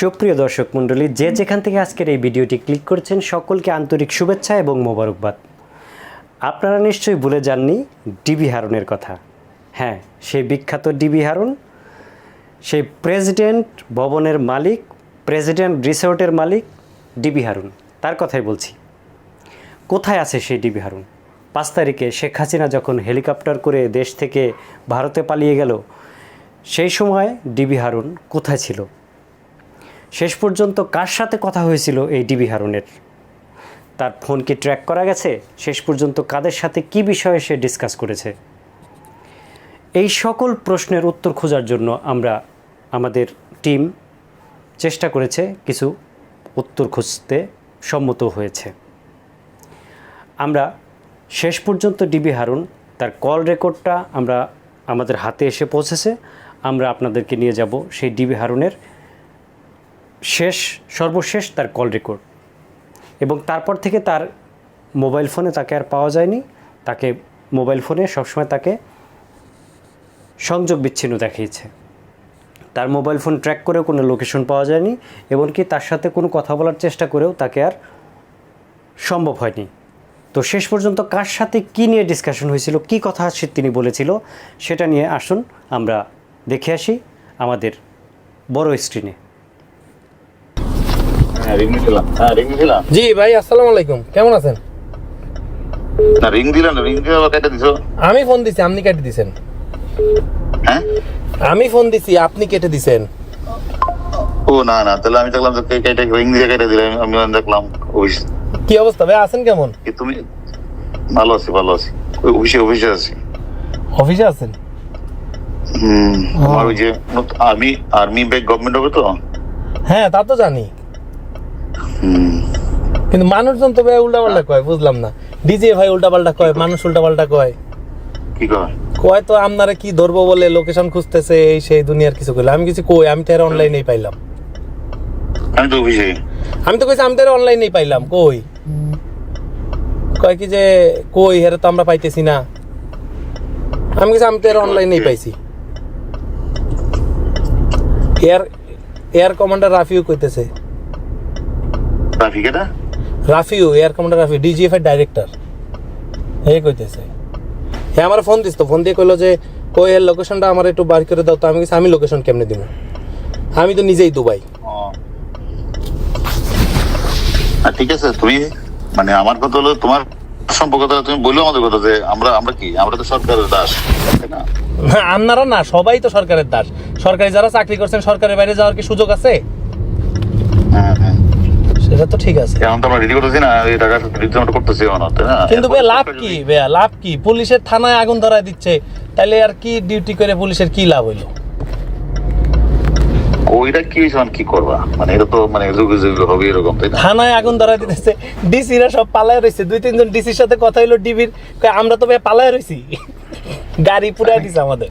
সুপ্রিয় দর্শক মণ্ডলী, যে যেখান থেকে আজকের এই ভিডিওটি ক্লিক করছেন, সকলকে আন্তরিক শুভেচ্ছা এবং মোবারকবাদ। আপনারা নিশ্চয়ই ভুলে যাননি ডিবি হারুনের কথা। হ্যাঁ সেই বিখ্যাত ডিবি হারুন, সেই প্রেসিডেন্ট ভবনের মালিক, প্রেসিডেন্ট রিসোর্টের মালিক ডিবি হারুন। তার কথাই বলছি। কোথায় আছে সেই ডিবি হারুন? পাঁচ তারিখে শেখ হাসিনা যখন হেলিকপ্টার করে দেশ থেকে ভারতে পালিয়ে গেল, সেই সময় ডিবি হারুন কোথায় ছিল? শেষ পর্যন্ত কার সাথে কথা হয়েছিল এই ডিবি হারুনের? তার ফোন কি ট্র্যাক করা গেছে? শেষ পর্যন্ত কাদের সাথে কি বিষয়ে সে ডিসকাস করেছে? এই সকল প্রশ্নের উত্তর খোঁজার জন্য আমরা আমাদের টিম চেষ্টা করেছে কিছু উত্তর খুঁজতে সম্মত হয়েছে। আমরা শেষ পর্যন্ত ডিবি হারুন, তার কল রেকর্ডটা আমরা আমাদের হাতে এসে পৌঁছেছে। আমরা আপনাদেরকে নিয়ে যাব সেই ডিবি হারুনের শেষ, সর্বশেষ তার কল রেকর্ড এবং তারপর থেকে তার মোবাইল ফোনে তাকে আর পাওয়া যায়নি। তাকে মোবাইল ফোনে সবসময় তাকে সংযোগ বিচ্ছিন্ন দেখিয়েছে। তার মোবাইল ফোন ট্র্যাক করেও কোনো লোকেশন পাওয়া যায়নি এমনকি তার সাথে কোনো কথা বলার চেষ্টা করেও তাকে আর সম্ভব হয়নি। তো শেষ পর্যন্ত কার সাথে কি নিয়ে ডিসকাশন হয়েছিল, কি কথা সে তিনি বলেছিল, সেটা নিয়ে আসুন, আমরা দেখে আসি আমাদের বড় স্ক্রিনে হ্যাঁ রিং দিলাম হ্যাঁ রিং দিলাম জি ভাই আসসালামু আলাইকুম। কেমন আছেন? না রিং দিলাম না রিং দিয়ে কেটে দিছো? আমি ফোন দিছি আপনি কেটে দিছেন। হ্যাঁ? আমি ফোন দিছি আপনি কেটে দিছেন। ও না না তাহলে আমি দেখলাম যে কেটে রিং দিয়ে কেটে দিলাম আমি দেখলাম অফিস। কি অবস্থা ভাই আছেন কেমন? তুমি? ভালো আছি ভালো আছি। অফিসে অফিসে আছি। অফিসে আছেন? হুম আমার ওই যে আর্মি আর্মি ব্যাগ গভর্নমেন্ট হবে তো? হ্যাঁ তা তো জানি। কিন্তু মানুষজন তো ভাই উল্টাপাল্টা কয় বুঝলাম না। ডিজে ভাই উল্টাপাল্টা কয় মানুষ উল্টাপাল্টা কয়। কয়? কয় তো আপনারা কি ধরবো বলে লোকেশন খুঁজতেছে এই সেই দুনিয়ার কিছু কইলে। আমি কিছু কই আমি তো এর অনলাইনেই পাইলাম। আমি তো অফিসে আমি তো কইছি আমি তো অনলাইনেই পাইলাম কই? কয় কি যে কই হেরে তো আমরা পাইতেছি না। আমি কিছু আমি তো এর অনলাইনেই পাইছি। এয়ার এয়ার কমান্ডার রাফিউ কইতেছে। ট্রাফিক এটা Rafiu air commander Rafiu DGF এর ডাইরেক্টর হে কইতেছে। হ্যাঁ আমার ফোন দিস তো। ফোন দিয়ে কইলো যে কই এর লোকেশনটা আমার একটু বার করে দাও তো। আমি আমি লোকেশন কেমনে দিব আমি তো নিজেই দুবাই। ঠিক আছে তুমি মানে আমার কথা হলো তোমার সম্পর্কটা তুমি বলল আমাদের কথা যে আমরা আমরা কি? আমরা তো সরকারের দাস না? না, আপনারা না সবাই তো সরকারের দাস। সরকারি যারা চাকরি করছেন সরকারের বাইরে যাওয়ার কি সুযোগ আছে? হ্যাঁ। সেটা তো ঠিক আছে। এখন তো আমরা রেডি করতেছি না এই টাকা রেডি করতেছি না? কিন্তু বে লাভ কি বে লাভ কি? পুলিশের থানায় আগুন ধরায় দিচ্ছে তাইলে আর কি ডিউটি করে পুলিশের কি লাভ হইল? ওইটা কি হয়েছে কি করবা? মানে এটা তো মানে যুগে যুগে হবে এরকম তাই না? থানায় আগুন ধরায় দিতেছে ডিসিরা সব পালায় রয়েছে দুই তিনজন ডিসির সাথে কথা হইল ডিবির আমরা তো বে পালায় রয়েছি গাড়ি পুরাই দিছে আমাদের।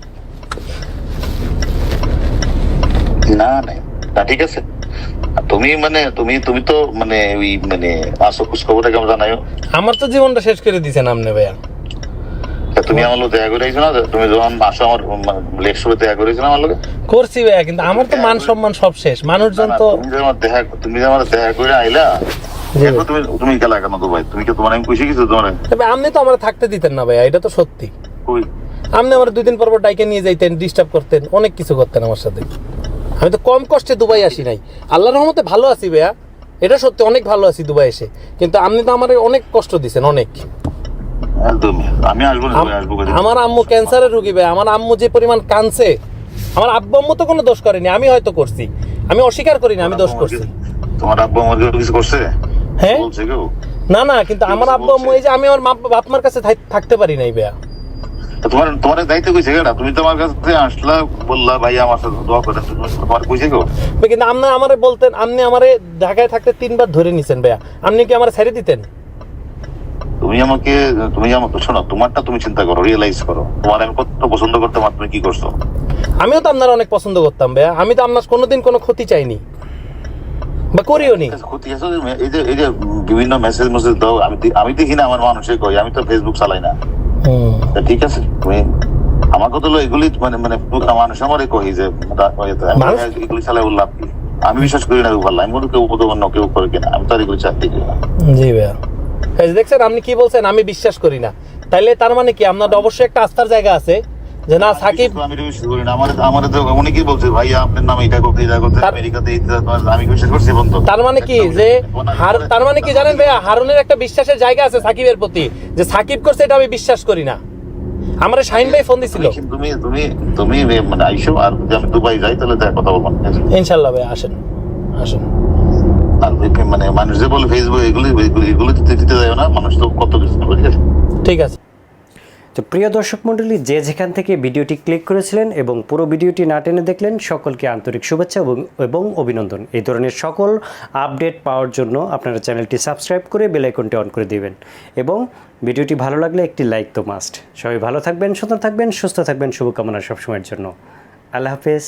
না না। না ঠিক আছে। তুমি মানে তুমি তুমি তো মানে ওই মানে আসো খোঁজ খবরটা কেমন জানাইও। আমার তো জীবনটা শেষ করে দিছেন আপনি ভাইয়া। তুমি আমার লোক দেখা করে না তুমি যখন আসো আমার দেখা করে না আমার লোকে। করছি ভাইয়া কিন্তু আমার তো মান সম্মান সব শেষ। মানুষজন তো তুমি আমার দেখা তুমি আমার দেখা করে আইলা তুমি তুমি গেলা কেন তুমি কি তোমার আমি খুশি কিছু তোমার? তবে আপনি তো আমার থাকতে দিতেন না ভাইয়া এটা তো সত্যি। কই? আপনি আমার দুই দিন পর পর ডাইকে নিয়ে যাইতেন ডিস্টার্ব করতেন অনেক কিছু করতেন আমার সাথে। আমি তো কম কষ্টে দুবাই আসি নাই। আল্লাহর রহমতে ভালো আছি ভাইয়া। এটা সত্যি অনেক ভালো আছি দুবাই এসে। কিন্তু আপনি তো আমার অনেক কষ্ট দিছেন অনেক। আমার আম্মু ক্যান্সারের রুগী ভাই আমার আম্মু যে পরিমাণ কানছে আমার আব্বু আম্মু তো কোনো দোষ করেনি। আমি হয়তো করছি। আমি অস্বীকার করি না আমি দোষ করছি। তোমার আব্বু আমার কিছু করছে? হ্যাঁ? না না কিন্তু আমার আব্বু আম্মু এই যে আমি আমার বাপ মার কাছে থাকতে পারি নাই ভাইয়া। তোমার তোমার দায়িত্ব কইছে কেডা? তুমি তো আমার কাছে আসলা বললা ভাই আমার সাথে দোয়া করেন। তুমি- তোমার কইছে কেউ? কিন্তু আপনি আমারে বলতেন আপনি আমারে ঢাকায় থাকতে তিনবার ধরে নিছেন ভাইয়া। আপনি কি আমার ছেড়ে দিতেন? তুমি আমাকে তুমি আমাকে শোনো তোমারটা তুমি চিন্তা করো রিয়েলাইজ করো। তোমার আমি কত পছন্দ করতাম আর তুমি কি করছ? আমিও তো আপনার অনেক পছন্দ করতাম ভাইয়া। আমি তো আপনার কোনোদিন কোনো ক্ষতি চাইনি। বা করিও নি। ক্ষতি আছে? এই যে এই যে বিভিন্ন মেসেজ মেসেজ দাও আমি আমি দেখি না আমার মানুষে কই আমি তো ফেসবুক চালাই না। ঠিক আছে তুমি আমার কথা হলো এগুলি মানে মানে মানুষ কহি যে এগুলি চালাই লাভ কি আমি বিশ্বাস করি না আমি মনে কেউ উপদমন কেউ করে কিনা। আমি তার এগুলি চাকরি করি না। জি ভাইয়া। দেখছেন আপনি কি বলছেন? আমি বিশ্বাস করি না। তাইলে তার মানে কি? আপনার অবশ্যই একটা আস্থার জায়গা আছে। যে না সাকিব আমি এটা বিশ্বাস করি না আমার আমার তো অনেকেই বলছে? ভাই আপনার নাম এটা করতে এটা করতে আমেরিকাতে আমি বিশ্বাস করছি বন্ধু তার মানে কি? যে তার মানে কি জানেন ভাইয়া? হারুনের একটা বিশ্বাসের জায়গা আছে সাকিবের প্রতি। যে সাকিব করছে এটা আমি বিশ্বাস করি না। আমার শাহিন ভাই ফোন দিছিল। তুমি তুমি তুমি মানে আইসো আর যদি আমি দুবাই যাই তাহলে দেখ কথা বলব? ইনশাল্লাহ ভাই আসেন। আসেন। আর মানে মানুষ যে বলে ফেসবুক এগুলো এগুলো দিতে যায় না মানুষ তো কত কিছু ঠিক আছে। তো প্রিয় দর্শক মণ্ডলী, যে যেখান থেকে ভিডিওটি ক্লিক করেছিলেন এবং পুরো ভিডিওটি না টেনে দেখলেন, সকলকে আন্তরিক শুভেচ্ছা এবং এবং অভিনন্দন। এই ধরনের সকল আপডেট পাওয়ার জন্য আপনারা চ্যানেলটি সাবস্ক্রাইব করে বেলাইকনটি অন করে দিবেন এবং ভিডিওটি ভালো লাগলে একটি লাইক তো মাস্ট। সবাই ভালো থাকবেন সুন্দর থাকবেন, সুস্থ থাকবেন, শুভকামনা সবসময়ের জন্য। আল্লাহ হাফেজ।